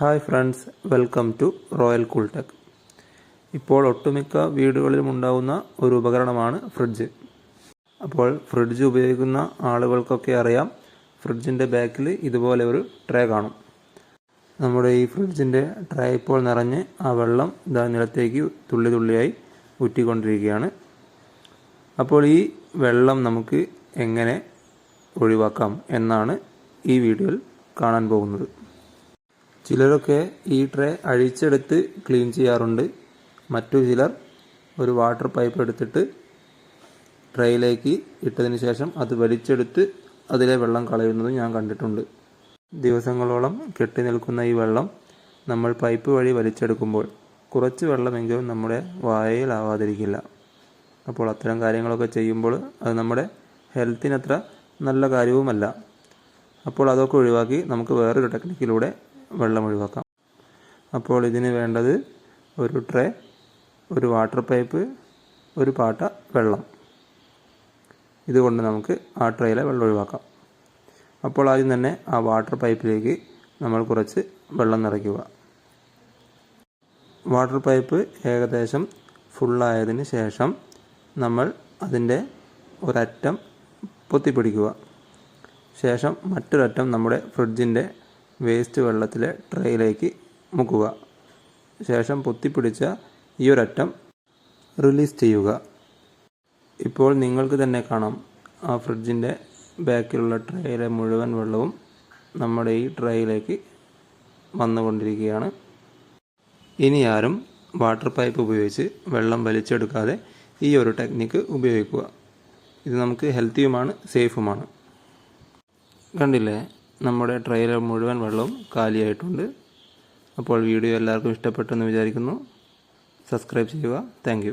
Hi friends welcome to Royal Cooltech ഇപ്പോൾ ഒട്ടുമിക്ക വീടുകളിലും ഉണ്ടാകുന്ന ഒരു ഉപകരണമാണ് ഫ്രിഡ്ജ്. അപ്പോൾ ഫ്രിഡ്ജ് ഉപയോഗിക്കുന്ന ആളുകൾക്കൊക്കെ അറിയാം ഫ്രിഡ്ജിന്റെ ബാക്കിൽ ഇതുപോലെ ഒരു ട്രേ കാണും. നമ്മുടെ ഈ ഫ്രിഡ്ജിന്റെ ട്രേ ഇപ്പോൾ നിറഞ്ഞ് ആ വെള്ളം ഇതാ നിലത്തേക്ക് തുള്ളി തുള്ളിയായി ഊറ്റിക്കൊണ്ടിരിക്കുകയാണ്. അപ്പോൾ ഈ വെള്ളം നമുക്ക് എങ്ങനെ ഒഴിവാക്കാം എന്നാണ് ഈ വീഡിയോയിൽ കാണാൻ പോകുന്നത്. ചിലരൊക്കെ ഈ ട്രേ അഴിച്ചെടുത്ത് ക്ലീൻ ചെയ്യാറുണ്ട്. മറ്റു ചിലർ ഒരു വാട്ടർ പൈപ്പ് എടുത്തിട്ട് ട്രേയിലേക്ക് ഇട്ടതിന് ശേഷം അത് വലിച്ചെടുത്ത് അതിലെ വെള്ളം കളയുന്നതും ഞാൻ കണ്ടിട്ടുണ്ട്. ദിവസങ്ങളോളം കെട്ടി നിൽക്കുന്ന ഈ വെള്ളം നമ്മൾ പൈപ്പ് വഴി വലിച്ചെടുക്കുമ്പോൾ കുറച്ച് വെള്ളമെങ്കിലും നമ്മുടെ വായയിലാവാതിരിക്കില്ല. അപ്പോൾ അത്തരം കാര്യങ്ങളൊക്കെ ചെയ്യുമ്പോൾ അത് നമ്മുടെ ഹെൽത്തിനത്ര നല്ല കാര്യവുമല്ല. അപ്പോൾ അതൊക്കെ ഒഴിവാക്കി നമുക്ക് വേറൊരു ടെക്നിക്കിലൂടെ വെള്ളം ഒഴിവാക്കാം. അപ്പോൾ ഇതിന് വേണ്ടത് ഒരു ട്രേ ഒരു വാട്ടർ പൈപ്പ് ഒരു പാട്ട വെള്ളം. ഇതുകൊണ്ട് നമുക്ക് ആ ട്രേയിലെ വെള്ളം ഒഴിവാക്കാം. അപ്പോൾ ആദ്യം തന്നെ ആ വാട്ടർ പൈപ്പിലേക്ക് നമ്മൾ കുറച്ച് വെള്ളം നിറയ്ക്കുക. വാട്ടർ പൈപ്പ് ഏകദേശം ഫുള്ളായതിന് ശേഷം നമ്മൾ അതിന്റെ ഒരറ്റം പൊത്തിപ്പിടിക്കുക. ശേഷം മറ്റൊരറ്റം നമ്മുടെ ഫ്രിഡ്ജിന്റെ വേസ്റ്റ് വെള്ളത്തിലെ ട്രേയിലേക്ക് മുക്കുക. ശേഷം പൊത്തിപ്പിടിച്ച ഈ ഒരറ്റം റിലീസ് ചെയ്യുക. ഇപ്പോൾ നിങ്ങൾക്ക് തന്നെ കാണാം. ആ ഫ്രിഡ്ജിന്റെ ബാക്കിലുള്ള ട്രേയിലെ മുഴുവൻ വെള്ളവും നമ്മുടെ ഈ ട്രേയിലേക്ക് വന്നുകൊണ്ടിരിക്കുകയാണ്. ഇനി ആരും വാട്ടർ പൈപ്പ് ഉപയോഗിച്ച് വെള്ളം വലിച്ചെടുക്കാതെ ഈ ഒരു ടെക്നിക്ക് ഉപയോഗിക്കുക. ഇത് നമുക്ക് ഹെൽത്തിയുമാണ് സേഫുമാണ്. കണ്ടില്ലേ? നമ്മുടെ ട്രെയിലർ മുഴുവൻ വെള്ളവും കാലിയായിട്ടുണ്ട്. അപ്പോൾ വീഡിയോ എല്ലാവർക്കും ഇഷ്ടപ്പെട്ടെന്ന് വിചാരിക്കുന്നു. സബ്സ്ക്രൈബ് ചെയ്യുക. താങ്ക്